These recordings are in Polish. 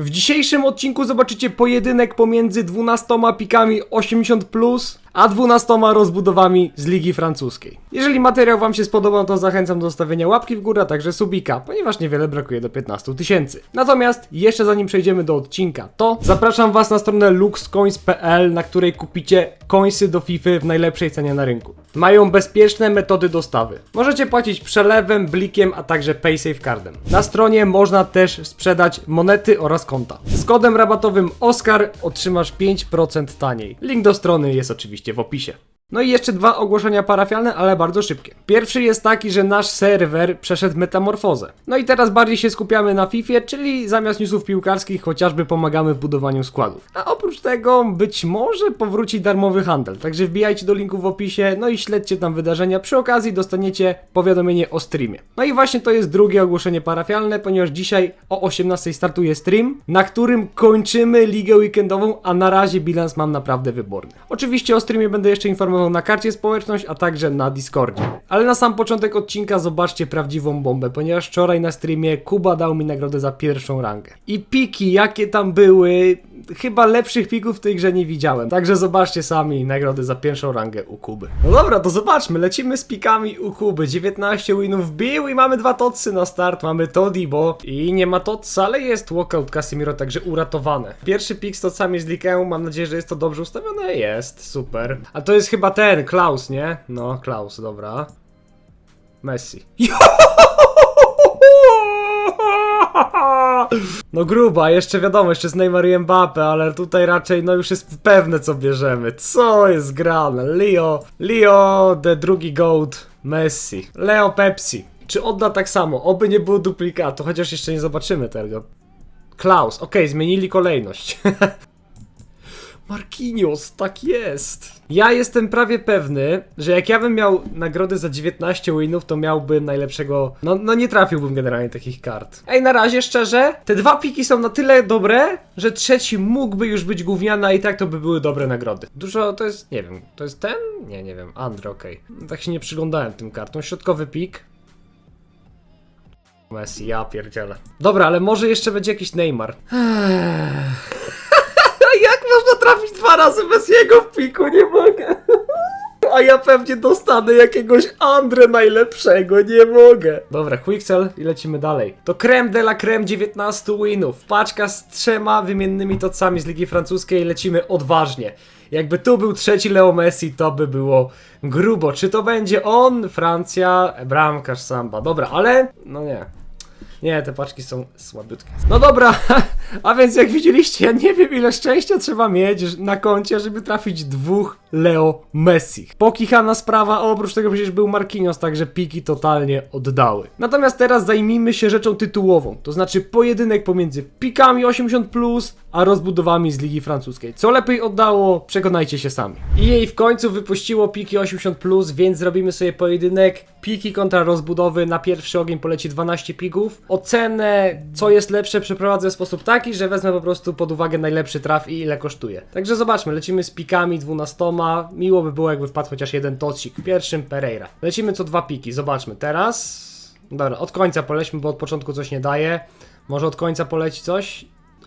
W dzisiejszym odcinku zobaczycie pojedynek pomiędzy 12 pikami 80+, a 12 rozbudowami z Ligi Francuskiej. Jeżeli materiał Wam się spodobał, to zachęcam do zostawienia łapki w górę, a także subika, ponieważ niewiele brakuje do 15 tysięcy. Natomiast jeszcze zanim przejdziemy do odcinka, to zapraszam Was na stronę luxcoins.pl, na której kupicie coinsy do FIFA w najlepszej cenie na rynku. Mają bezpieczne metody dostawy. Możecie płacić przelewem, blikiem, a także PaySafeCardem. Na stronie można też sprzedać monety oraz konta. Z kodem rabatowym OSCAR otrzymasz 5% taniej. Link do strony jest oczywiście w opisie. No i jeszcze dwa ogłoszenia parafialne, ale bardzo szybkie. Pierwszy jest taki, że nasz serwer przeszedł metamorfozę. No i teraz bardziej się skupiamy na FIFA, czyli zamiast newsów piłkarskich chociażby pomagamy w budowaniu składów. A oprócz tego być może powróci darmowy handel. Także wbijajcie do linku w opisie, no i śledźcie tam wydarzenia. Przy okazji dostaniecie powiadomienie o streamie. No i właśnie to jest drugie ogłoszenie parafialne, ponieważ dzisiaj o 18 startuje stream, na którym kończymy ligę weekendową, a na razie bilans mam naprawdę wyborny. Oczywiście o streamie będę jeszcze informował na karcie społeczność, a także na Discordzie. Ale na sam początek odcinka zobaczcie prawdziwą bombę, ponieważ wczoraj na streamie Kuba dał mi nagrodę za pierwszą rangę. I piki, jakie tam były, chyba lepszych pików w tej grze nie widziałem. Także zobaczcie sami nagrody za pierwszą rangę u Kuby. No dobra, to zobaczmy, lecimy z pikami u Kuby. 19 winów bił i mamy dwa totsy na start. Mamy Todibo i nie ma totsa, ale jest walkout Casemiro, także uratowane. Pierwszy pik z totsami z Likę, mam nadzieję, że jest to dobrze ustawione. Jest, super. A to jest chyba ten, Klaus, nie? No, Klaus, dobra. Messi. No gruba, jeszcze wiadomo, jeszcze z Neymar i Mbappe, ale tutaj raczej no już jest pewne co bierzemy. Co jest grane? Leo, Leo, the drugi goat, Messi, Leo Pepsi. Czy odda tak samo? Oby nie było duplikatu, chociaż jeszcze nie zobaczymy tego. Klaus, okej, zmienili kolejność. Marquinhos, tak jest. Ja jestem prawie pewny, że jak ja bym miał nagrody za 19 winów, to miałbym najlepszego. No, no nie trafiłbym generalnie takich kart. Ej, na razie szczerze, te dwa piki są na tyle dobre, że trzeci mógłby już być gówniany, a i tak to by były dobre nagrody. Dużo to jest, nie wiem, to jest ten? Nie, nie wiem, Andre, okej. Tak się nie przyglądałem tym kartom. Środkowy pik. Messi, ja pierdzielę. Dobra, ale może jeszcze będzie jakiś Neymar. Dwa razy bez jego w piku? Nie mogę. A ja pewnie dostanę jakiegoś Andre najlepszego, nie mogę. Dobra, Quicksell i lecimy dalej. To creme de la creme 19 winów. Paczka z trzema wymiennymi tocami z Ligi Francuskiej. Lecimy odważnie. Jakby tu był trzeci Leo Messi, to by było grubo. Czy to będzie on, Francja, bramkarz Samba? Dobra, ale no nie. Nie, te paczki są słabiutkie. No dobra, a więc jak widzieliście, ja nie wiem ile szczęścia trzeba mieć na koncie, żeby trafić dwóch Leo Messi. Pokichana sprawa, oprócz tego przecież był Marquinhos, także piki totalnie oddały. Natomiast teraz zajmijmy się rzeczą tytułową, to znaczy pojedynek pomiędzy pikami 80+, a rozbudowami z Ligi Francuskiej. Co lepiej oddało, przekonajcie się sami. I jej w końcu wypuściło piki 80+, więc zrobimy sobie pojedynek piki kontra rozbudowy. Na pierwszy ogień poleci 12 pików. Ocenę, co jest lepsze, przeprowadzę w sposób taki, że wezmę po prostu pod uwagę najlepszy traf i ile kosztuje. Także zobaczmy, lecimy z pikami 12. Miło by było, jakby wpadł chociaż jeden tocik. Pierwszym Pereira. Lecimy co dwa piki, zobaczmy. Teraz. Dobra, od końca polećmy, bo od początku coś nie daje. Może od końca poleci coś?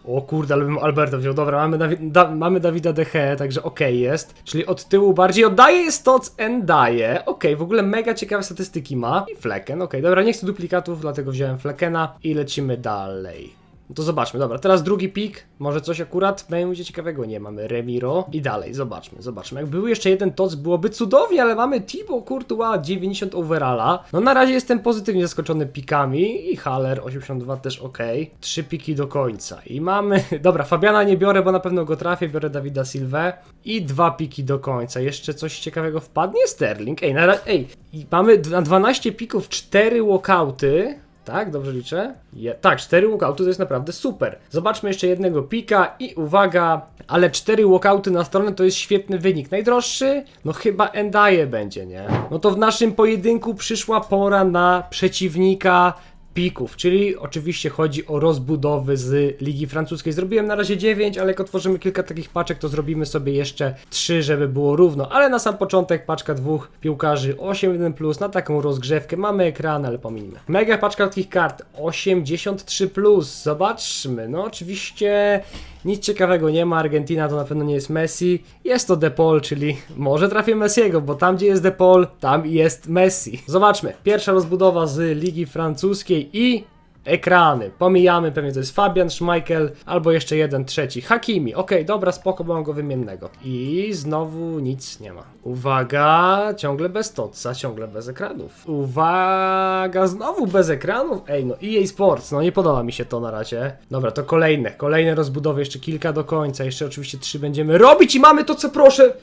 O kurde, ale bym Alberto wziął. Dobra, mamy, Dawi da mamy Dawida Deche, także okej jest. Czyli od tyłu bardziej oddaje jest and daje. Okej, w ogóle mega ciekawe statystyki ma. I Flecken, okej. Dobra, nie chcę duplikatów, dlatego wziąłem Fleckena i lecimy dalej. No to zobaczmy, dobra, teraz drugi pik, może coś akurat będzie ciekawego, nie, mamy. Remiro. I dalej, zobaczmy, zobaczmy, jak był jeszcze jeden toc, byłoby cudownie, ale mamy Thibaut Courtois 90 overalla, no na razie jestem pozytywnie zaskoczony pikami i Haller 82 też ok, trzy piki do końca. I mamy, dobra, Fabiana nie biorę, bo na pewno go trafię, biorę Dawida Silvę. I dwa piki do końca, jeszcze coś ciekawego wpadnie, Sterling, ej, na ej, i mamy na 12 pików 4 walkouty, tak, dobrze liczę? Je, tak, 4 walkouty to jest naprawdę super. Zobaczmy jeszcze jednego pika i uwaga, ale 4 walkouty na stronę to jest świetny wynik. Najdroższy? No chyba Endaje będzie, nie? No to w naszym pojedynku przyszła pora na przeciwnika pików, czyli oczywiście chodzi o rozbudowy z Ligi Francuskiej. Zrobiłem na razie 9, ale jak otworzymy kilka takich paczek, to zrobimy sobie jeszcze 3, żeby było równo. Ale na sam początek paczka dwóch piłkarzy 8-1+, na taką rozgrzewkę. Mamy ekran, ale pominimy. Mega paczka takich kart 83+, zobaczmy. No oczywiście nic ciekawego nie ma, Argentina to na pewno nie jest Messi. Jest to De Paul, czyli może trafię Messiego, bo tam gdzie jest De Paul, tam jest Messi. Zobaczmy, pierwsza rozbudowa z Ligi Francuskiej i ekrany. Pomijamy, pewnie to jest Fabian Schmeichel, albo jeszcze jeden trzeci. Hakimi, okej, dobra, spoko, mam go wymiennego. I znowu nic nie ma. Uwaga, ciągle bez Totsa, ciągle bez ekranów. Uwaga, znowu bez ekranów? Ej, no EA Sports, no nie podoba mi się to na razie. Dobra, to kolejne, kolejne rozbudowy, jeszcze kilka do końca, jeszcze oczywiście trzy będziemy robić i mamy to, co proszę.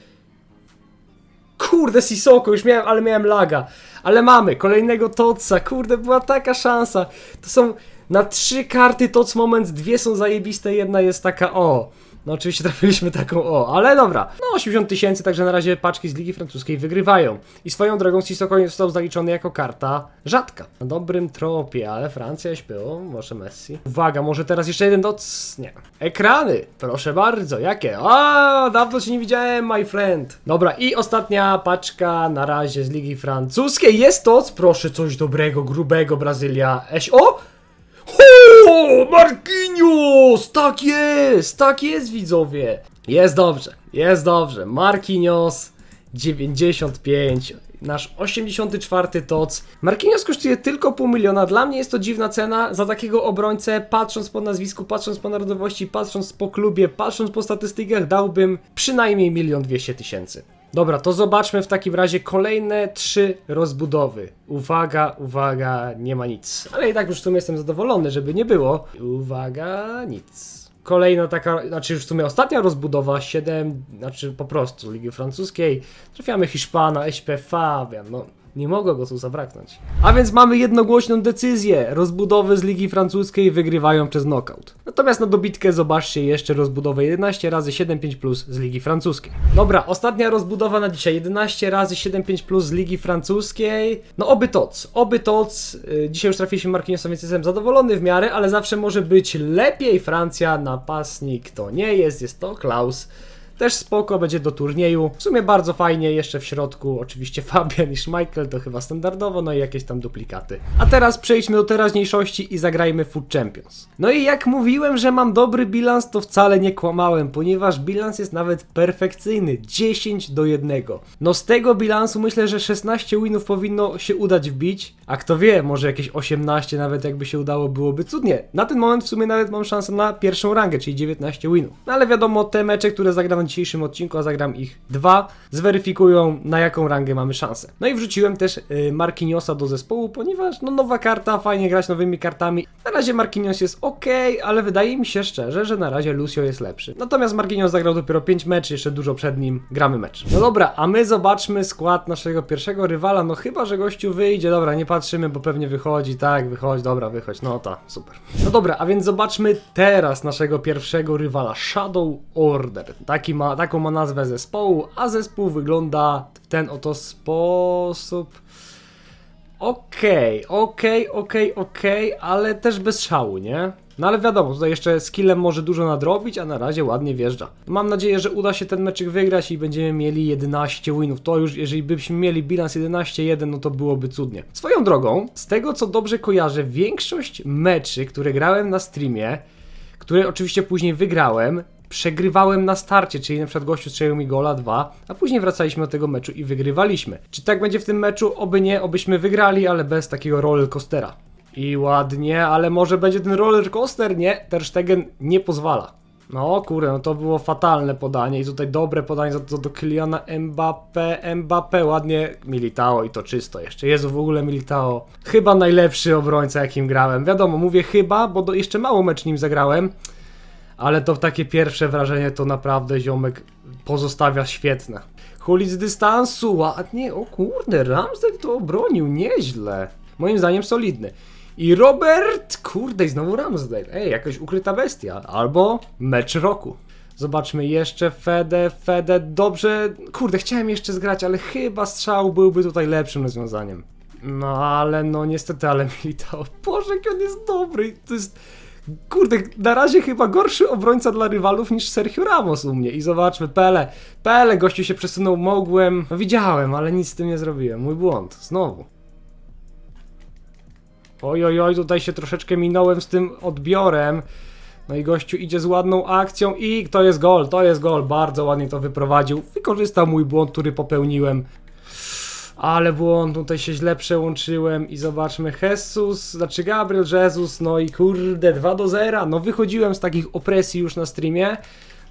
Kurde, Sisoko, już miałem, ale miałem laga. Ale mamy kolejnego Totsa. Kurde, była taka szansa. To są na trzy karty Tots Moment, dwie są zajebiste, jedna jest taka o. No oczywiście trafiliśmy taką o, ale dobra. No 80 tysięcy, także na razie paczki z Ligi Francuskiej wygrywają. I swoją drogą Sissoko został zaliczony jako karta rzadka. Na dobrym tropie, ale Francja śpią, może Messi. Uwaga, może teraz jeszcze jeden doc... nie. Ekrany, proszę bardzo, jakie? A, dawno się nie widziałem, my friend. Dobra, i ostatnia paczka na razie z Ligi Francuskiej. Jest to, proszę, coś dobrego, grubego, Brazylia. Eś, o! Marquinhos! Tak jest, tak jest widzowie. Jest dobrze, jest dobrze. Marquinhos 95, nasz 84 toc. Marquinhos kosztuje tylko pół miliona. Dla mnie jest to dziwna cena za takiego obrońcę. Patrząc po nazwisku, patrząc po narodowości, patrząc po klubie, patrząc po statystykach, dałbym przynajmniej milion dwieście tysięcy. Dobra, to zobaczmy w takim razie kolejne trzy rozbudowy. Uwaga, uwaga, nie ma nic. Ale i tak już w sumie jestem zadowolony, żeby nie było. Uwaga, nic. Kolejna taka, znaczy już w sumie ostatnia rozbudowa, 7, znaczy po prostu Ligi Francuskiej. Trafiamy Hiszpana, SP Fabian, no nie mogło go tu zabraknąć. A więc mamy jednogłośną decyzję. Rozbudowy z Ligi Francuskiej wygrywają przez knockout. Natomiast na dobitkę zobaczcie jeszcze rozbudowę 11 razy 7-5 plus z Ligi Francuskiej. Dobra, ostatnia rozbudowa na dzisiaj. 11 razy 7-5 plus z Ligi Francuskiej. No oby toc, oby toc. Yy, Dzisiaj już trafiliśmy Marquinhosa, więc jestem zadowolony w miarę, ale zawsze może być lepiej. Francja, napastnik to nie jest, jest to Klaus. Też spoko, będzie do turnieju. W sumie bardzo fajnie, jeszcze w środku oczywiście Fabian i Schmeichel, to chyba standardowo, no i jakieś tam duplikaty. A teraz przejdźmy do teraźniejszości i zagrajmy Food Champions. No i jak mówiłem, że mam dobry bilans, to wcale nie kłamałem, ponieważ bilans jest nawet perfekcyjny, 10 do 1. No z tego bilansu myślę, że 16 winów powinno się udać wbić, a kto wie, może jakieś 18 nawet jakby się udało, byłoby cudnie. Na ten moment w sumie nawet mam szansę na pierwszą rangę, czyli 19 winów. No ale wiadomo, te mecze, które zagram dzisiejszym odcinku, a zagram ich dwa, zweryfikują na jaką rangę mamy szansę. No i wrzuciłem też y, Marquinhosa do zespołu, ponieważ no nowa karta, fajnie grać nowymi kartami. Na razie Marquinhos jest ok, ale wydaje mi się szczerze, że na razie Lucio jest lepszy. Natomiast Marquinhos zagrał dopiero 5 meczy, jeszcze dużo przed nim gramy mecz. No dobra, a my zobaczmy skład naszego pierwszego rywala, no chyba, że gościu wyjdzie, dobra, nie patrzymy, bo pewnie wychodzi, tak, wychodź, dobra, wychodź, no ta, super. No dobra, a więc zobaczmy teraz naszego pierwszego rywala, Shadow Order. Taki ma, taką ma nazwę zespołu, a zespół wygląda w ten oto sposób. Okej, okej, okej, okej, ale też bez szału, nie? No ale wiadomo, tutaj jeszcze skillem może dużo nadrobić, a na razie ładnie wjeżdża. Mam nadzieję, że uda się ten meczyk wygrać i będziemy mieli 11 winów. To już, jeżeli byśmy mieli bilans 11-1, no to byłoby cudnie. Swoją drogą, z tego co dobrze kojarzę, większość meczy, które grałem na streamie, które oczywiście później wygrałem, przegrywałem na starcie, czyli na przykład gościu strzelił mi gola 2, a później wracaliśmy do tego meczu i wygrywaliśmy. Czy tak będzie w tym meczu? Oby nie, obyśmy wygrali, ale bez takiego roller coastera. I ładnie, ale może będzie ten roller coaster? Nie, Ter Stegen nie pozwala. No kurde, no to było fatalne podanie i tutaj dobre podanie za to do Kyliana Mbappé, Mbappé ładnie Militao i to czysto jeszcze. Jezu, w ogóle Militao. Chyba najlepszy obrońca jakim grałem. Wiadomo, mówię chyba, bo do, jeszcze mało mecz nim zagrałem. Ale to takie pierwsze wrażenie to naprawdę ziomek pozostawia świetne. Hulic z dystansu, ładnie, o kurde, Ramsdale to obronił, nieźle. Moim zdaniem solidny. I Robert, kurde, i znowu Ramsdale. Ej, jakaś ukryta bestia. Albo mecz roku. Zobaczmy jeszcze Fede, Fede, dobrze. Kurde, chciałem jeszcze zgrać, ale chyba strzał byłby tutaj lepszym rozwiązaniem. No ale no niestety, ale Militao, Boże, jak on jest dobry, to jest... Kurde, na razie chyba gorszy obrońca dla rywalów niż Sergio Ramos u mnie. I zobaczmy, Pele, Pele, gościu się przesunął, mogłem, no widziałem, ale nic z tym nie zrobiłem, mój błąd, znowu. Oj, oj, oj, tutaj się troszeczkę minąłem z tym odbiorem. No i gościu idzie z ładną akcją i to jest gol, to jest gol, bardzo ładnie to wyprowadził. Wykorzystał mój błąd, który popełniłem. Ale błąd, tutaj się źle przełączyłem i zobaczmy, Jesus, znaczy Gabriel Jesus, no i kurde, 2 do 0, no wychodziłem z takich opresji już na streamie,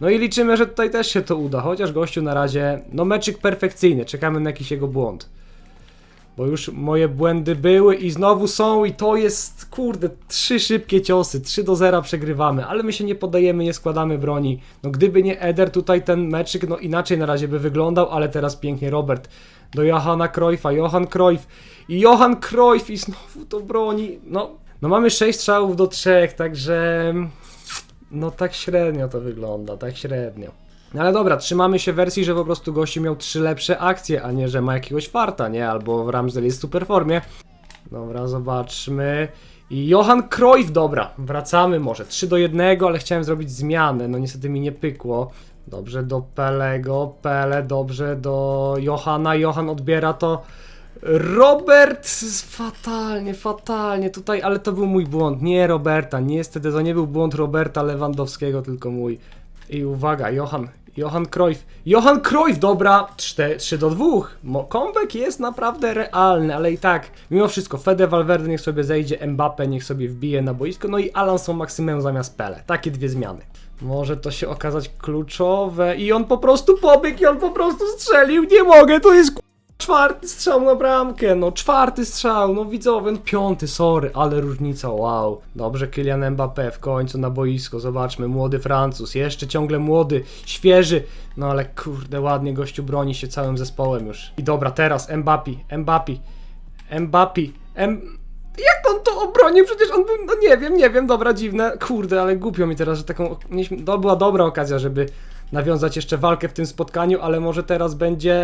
no i liczymy, że tutaj też się to uda, chociaż gościu na razie, no meczyk perfekcyjny, czekamy na jakiś jego błąd. Bo już moje błędy były i znowu są i to jest, kurde, trzy szybkie ciosy, 3 do 0 przegrywamy, ale my się nie podajemy, nie składamy broni. No gdyby nie Eder, tutaj ten meczyk, no inaczej na razie by wyglądał, ale teraz pięknie Robert do Johana Cruyffa, Johan Cruyff i Johan Cruyff i znowu to broni, no, no mamy 6 strzałów do 3, także no tak średnio to wygląda, tak średnio. No ale dobra, trzymamy się wersji, że po prostu gościu miał trzy lepsze akcje, a nie, że ma jakiegoś farta, nie? Albo Ramsdale jest w super formie. Dobra, zobaczmy. I Johan Cruyff, dobra, wracamy może. 3 do 1, ale chciałem zrobić zmianę, no niestety mi nie pykło. Dobrze do Pelego, Pele, dobrze do Johana, Johan odbiera to. Robert, fatalnie, fatalnie tutaj, ale to był mój błąd, nie Roberta, niestety to nie był błąd Roberta Lewandowskiego, tylko mój. I uwaga, Johan, Johan Cruyff, Johan Cruyff, dobra, 4, 3 do 2, Mo- comeback jest naprawdę realny, ale i tak, mimo wszystko, Fede Valverde niech sobie zejdzie, Mbappe niech sobie wbije na boisko, no i Alanson Maksymem zamiast Pele, takie dwie zmiany. Może to się okazać kluczowe i on po prostu pobiegł i on po prostu strzelił, nie mogę, to jest Czwarty strzał na bramkę, no czwarty strzał, no widzowie, no piąty, sorry, ale różnica, wow. Dobrze, Kylian Mbappé w końcu na boisko, zobaczmy, młody Francuz, jeszcze ciągle młody, świeży, no ale kurde, ładnie gościu broni się całym zespołem już. I dobra, teraz Mbappé, Mbappé, Mbappé, M... Jak on to obronił? Przecież on był, no nie wiem, nie wiem, dobra, dziwne, kurde, ale głupio mi teraz, że taką, mieliśmy- to była dobra okazja, żeby nawiązać jeszcze walkę w tym spotkaniu, ale może teraz będzie,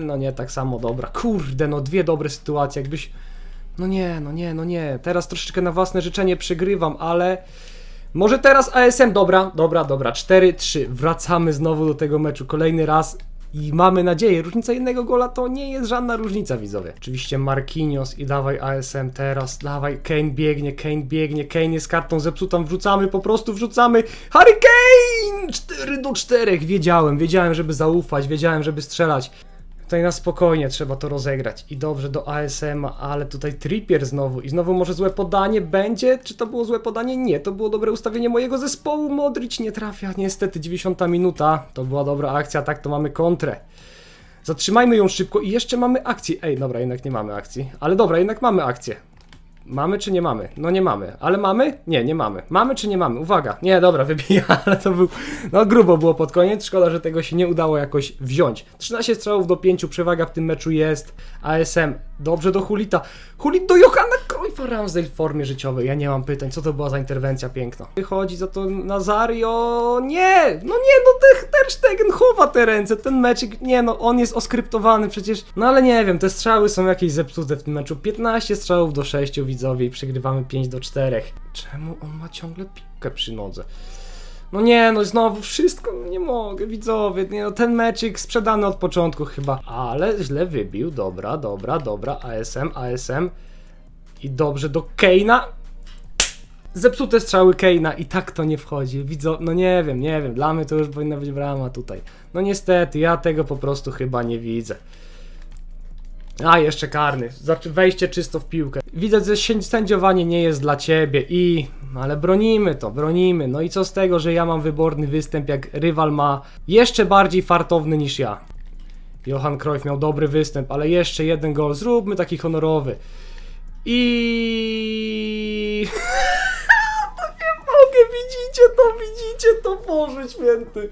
no nie, tak samo dobra. Kurde, no dwie dobre sytuacje, jakbyś, no nie, no nie, no nie, teraz troszeczkę na własne życzenie przegrywam, ale może teraz ASM, dobra, dobra, dobra, 4-3, wracamy znowu do tego meczu, kolejny raz i mamy nadzieję, różnica jednego gola to nie jest żadna różnica, widzowie. Oczywiście Marquinhos i dawaj ASM teraz, dawaj, Kane biegnie, Kane biegnie, Kane jest kartą zepsutą, wrzucamy, po prostu wrzucamy, Harry Kane! 4 do 4, wiedziałem, wiedziałem, żeby zaufać, wiedziałem, żeby strzelać. Tutaj na spokojnie trzeba to rozegrać i dobrze do ASM, ale tutaj Trippier znowu i znowu może złe podanie będzie? Czy to było złe podanie? Nie, to było dobre ustawienie mojego zespołu. Modric nie trafia, niestety 90 minuta. To była dobra akcja, tak to mamy kontrę. Zatrzymajmy ją szybko i jeszcze mamy akcję. Ej, dobra, jednak nie mamy akcji. Ale dobra, jednak mamy akcję. Mamy czy nie mamy? No nie mamy. Ale mamy? Nie, nie mamy. Mamy czy nie mamy? Uwaga. Nie, dobra, wybija, ale to był... No grubo było pod koniec. Szkoda, że tego się nie udało jakoś wziąć. 13 strzałów do 5, przewaga w tym meczu jest. ASM, dobrze do Hulita. Hulit do Johana Cruyffa Ramsdale w formie życiowej. Ja nie mam pytań, co to była za interwencja piękna. Wychodzi za to Nazario... Nie! No nie, no Ter, Ter Stegen chowa te ręce. Ten meczek, nie no, on jest oskryptowany przecież. No ale nie wiem, te strzały są jakieś zepsute w tym meczu. 15 strzałów do 6 widzowie i przegrywamy 5 do 4. Czemu on ma ciągle piłkę przy nodze? No nie, no znowu wszystko, no nie mogę, widzowie, nie, no ten meczyk sprzedany od początku chyba, ale źle wybił, dobra, dobra, dobra, ASM, ASM i dobrze do Keina. Zepsute strzały Keina i tak to nie wchodzi, widzo, no nie wiem, nie wiem, dla mnie to już powinna być brama tutaj. No niestety, ja tego po prostu chyba nie widzę. A, jeszcze karny. Znaczy wejście czysto w piłkę. Widzę, że sędziowanie nie jest dla ciebie i... Ale bronimy to, bronimy. No i co z tego, że ja mam wyborny występ, jak rywal ma jeszcze bardziej fartowny niż ja. Johan Cruyff miał dobry występ, ale jeszcze jeden gol. Zróbmy taki honorowy. I... to nie mogę, widzicie to, widzicie to, Boże święty.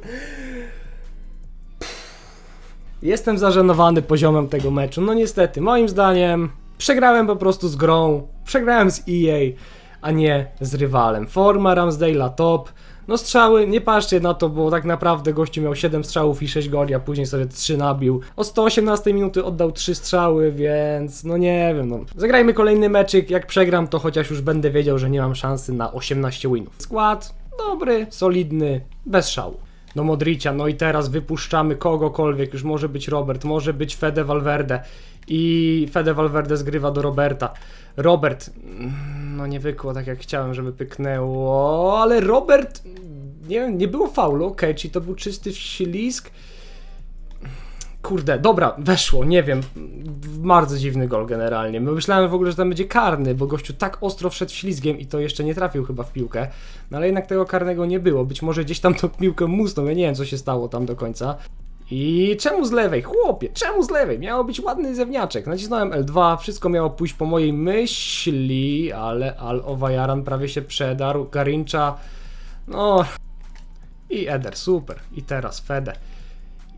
Jestem zażenowany poziomem tego meczu. No niestety, moim zdaniem przegrałem po prostu z grą, przegrałem z EA, a nie z rywalem. Forma Ramsdale'a top, No strzały, nie patrzcie na to, bo tak naprawdę gościu miał 7 strzałów i 6 goli, a później sobie 3 nabił. O 118 minuty oddał 3 strzały, więc no nie wiem, no. Zagrajmy kolejny meczyk, jak przegram to chociaż już będę wiedział, że nie mam szansy na 18 winów. Skład dobry, solidny, bez szału. Do Modricia, no i teraz wypuszczamy kogokolwiek, już może być Robert, może być Fede Valverde i Fede Valverde zgrywa do Roberta. Robert, mm, no nie wykło tak jak chciałem, żeby pyknęło, ale Robert, nie wiem, nie było faulu, okej, czyli to był czysty ślisk. Kurde, dobra, weszło, nie wiem. Bardzo dziwny gol generalnie. My myślałem w ogóle, że tam będzie karny, bo gościu tak ostro wszedł ślizgiem i to jeszcze nie trafił chyba w piłkę. No ale jednak tego karnego nie było. Być może gdzieś tam tą piłkę musnął, ja nie wiem co się stało tam do końca. I czemu z lewej? Chłopie, czemu z lewej? Miało być ładny zewniaczek. Nacisnąłem L2, wszystko miało pójść po mojej myśli, ale Al Owajaran prawie się przedarł. Garincha, no... I Eder, super. I teraz Fede.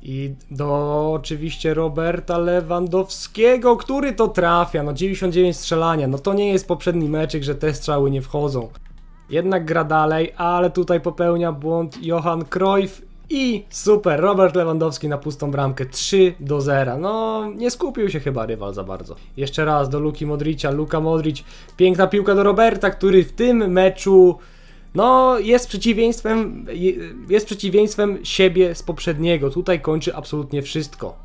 I do oczywiście Roberta Lewandowskiego, który to trafia. No 99 strzelania. No to nie jest poprzedni meczyk, że te strzały nie wchodzą. Jednak gra dalej, ale tutaj popełnia błąd Johan Cruyff i super, Robert Lewandowski na pustą bramkę 3 do 0. No, nie skupił się chyba rywal za bardzo. Jeszcze raz do Luki Modricia, Luka Modric, piękna piłka do Roberta, który w tym meczu no, jest przeciwieństwem, je- jest przeciwieństwem siebie z poprzedniego. Tutaj kończy absolutnie wszystko.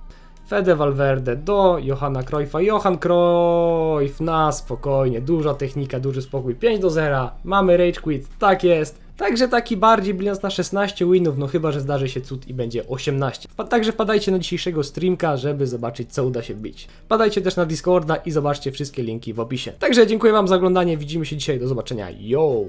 Fede Valverde do Johana Cruyffa. Johan Cruyff na spokojnie. Duża technika, duży spokój. 5 do 0. Mamy rage quit. Tak jest. Także taki bardziej bilans na 16 winów, no chyba, że zdarzy się cud i będzie 18. Wpa- Także wpadajcie na dzisiejszego streamka, żeby zobaczyć co uda się wbić. Wpadajcie też na Discorda i zobaczcie wszystkie linki w opisie. Także dziękuję wam za oglądanie, widzimy się dzisiaj, do zobaczenia, yo!